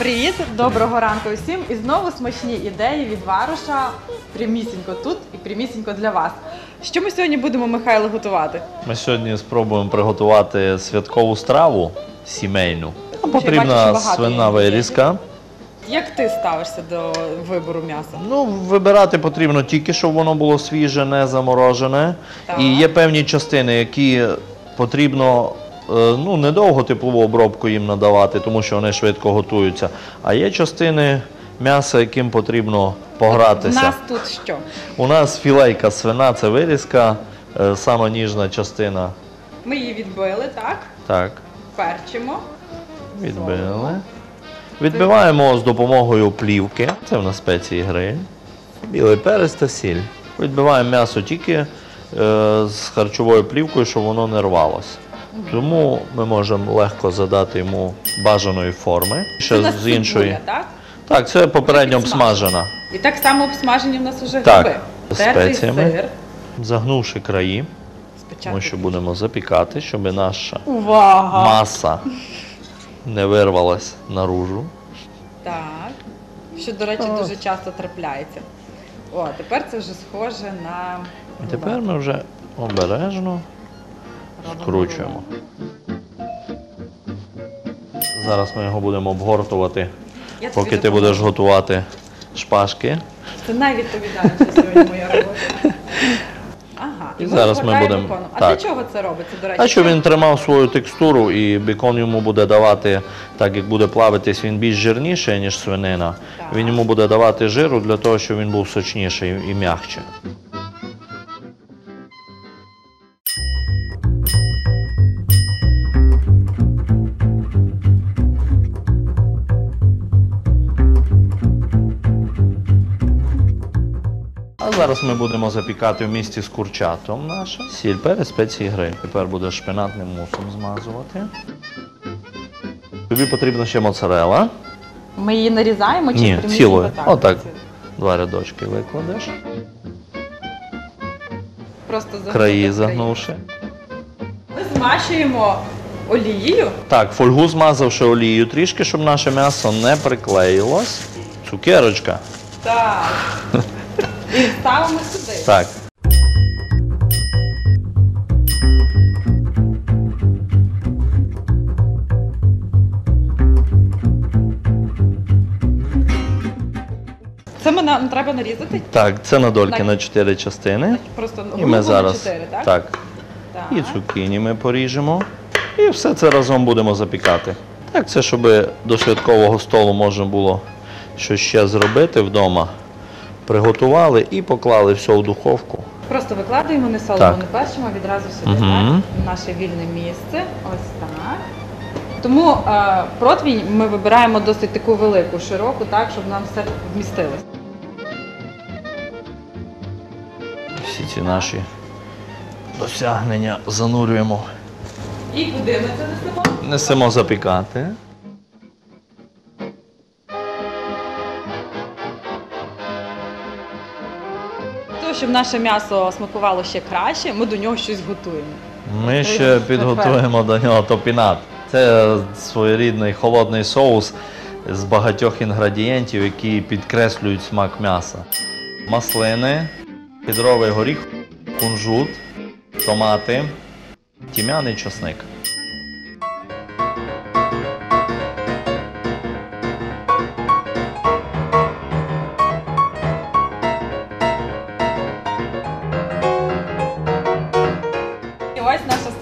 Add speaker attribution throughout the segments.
Speaker 1: Привіт, доброго ранку всім. І знову смачні ідеї від Варуша. Прямісінько тут і прямісінько для вас. Що ми сьогодні будемо, Михайло, готувати?
Speaker 2: Ми сьогодні спробуємо приготувати святкову страву сімейну. Нам
Speaker 1: Тому що я бачу,
Speaker 2: потрібна
Speaker 1: багато
Speaker 2: свина вирізка.
Speaker 1: Як ти ставишся до вибору м'яса?
Speaker 2: Ну, вибирати потрібно тільки, щоб воно було свіже, не заморожене.
Speaker 1: Так.
Speaker 2: І є певні частини, які потрібно ну, недовго теплову обробку їм надавати, тому що вони швидко готуються. А є частини м'яса, яким потрібно погратися.
Speaker 1: У нас тут що?
Speaker 2: У нас філейка свина, це вирізка, е, сама ніжна частина.
Speaker 1: Ми її відбили, так?
Speaker 2: Так.
Speaker 1: Перчимо.
Speaker 2: Відбили. Відбиваємо з допомогою плівки. Це в нас спеції гриль. Білий перець та сіль. Відбиваємо м'ясо тільки е, з харчовою плівкою, щоб воно не рвалося. Тому ми можемо легко задати йому бажаної форми. Ще з іншої.
Speaker 1: так?
Speaker 2: Так, це попередньо обсмажена.
Speaker 1: І так само обсмажені в нас вже
Speaker 2: Так,
Speaker 1: гриби. Тертий
Speaker 2: спеціями.
Speaker 1: сир.
Speaker 2: Загнувши краї,
Speaker 1: Спочатку.
Speaker 2: ми ще будемо запікати, щоб наша
Speaker 1: Увага!
Speaker 2: маса не вирвалась наружу.
Speaker 1: Так. Що, до речі, дуже часто трапляється. О, тепер це вже схоже на.
Speaker 2: І тепер ми вже обережно скручуємо. Зараз ми його будемо обгортувати,
Speaker 1: Я
Speaker 2: поки ти будеш готувати шпажки.
Speaker 1: Це найвідповідальніша сьогодні моя робота. Ага.
Speaker 2: І
Speaker 1: ми
Speaker 2: зараз ми будемо-.
Speaker 1: А
Speaker 2: так.
Speaker 1: для чого це робиться, до речі?
Speaker 2: А щоб він тримав свою текстуру і бекон йому буде давати, так як буде плавитись, він більш жирніший, ніж свинина.
Speaker 1: Так.
Speaker 2: Він йому буде давати жиру для того, щоб він був сочніший і м'якче. Зараз ми будемо запікати в місті з курчатом наше. Сіль, перець, спеції гри. Тепер буде шпинатним мусом змазувати. Тобі потрібна ще моцарела.
Speaker 1: Ми її нарізаємо чи
Speaker 2: Ні,
Speaker 1: прямісінько
Speaker 2: цілою.
Speaker 1: так?
Speaker 2: Отак. Два рядочки викладеш,
Speaker 1: Просто загнути
Speaker 2: краї
Speaker 1: в
Speaker 2: загнувши.
Speaker 1: Ми змащуємо олією.
Speaker 2: Так, фольгу змазавши олією трішки, щоб наше м'ясо не приклеїлось. Цукерочка.
Speaker 1: Так. І ставимо сюди.
Speaker 2: Так.
Speaker 1: Це ми нам треба нарізати.
Speaker 2: Так, це на дольки на чотири частини.
Speaker 1: Просто
Speaker 2: І ми
Speaker 1: на 4, так?
Speaker 2: так.
Speaker 1: Так.
Speaker 2: І цукіні ми поріжемо. І все це разом будемо запікати. Так, це щоб до святкового столу можна було щось ще зробити вдома. Приготували і поклали все в духовку.
Speaker 1: Просто викладаємо не соломо, не перчимо, а відразу сюди,
Speaker 2: Мгм.
Speaker 1: так? В наше вільне місце. Ось так. Тому е, противінь ми вибираємо досить таку велику, широку, так, щоб нам все вмістилось.
Speaker 2: Всі ці наші досягнення занурюємо.
Speaker 1: І куди ми це несемо?
Speaker 2: Несемо запікати.
Speaker 1: Того, щоб наше м'ясо смакувало ще краще, ми до нього щось готуємо.
Speaker 2: Ми ще підготуємо до нього топінат. Це своєрідний холодний соус з багатьох інгредієнтів, які підкреслюють смак м'яса. Маслини, кедровий горіх, кунжут, томати, тім'яний часник.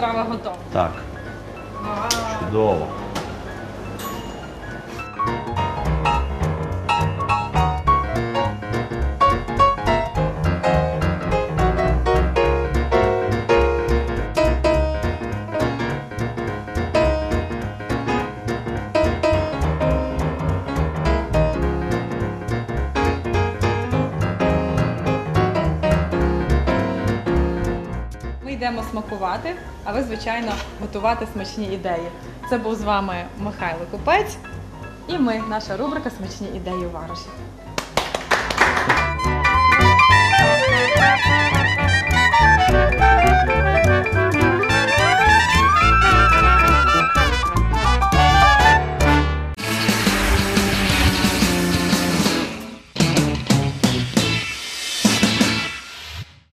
Speaker 1: Страва готова.
Speaker 2: Так, чудово.
Speaker 1: Йдемо смакувати, а ви, звичайно, готувати смачні ідеї. Це був з вами Михайло Купець і ми, наша рубрика Смачні ідеї у варуші.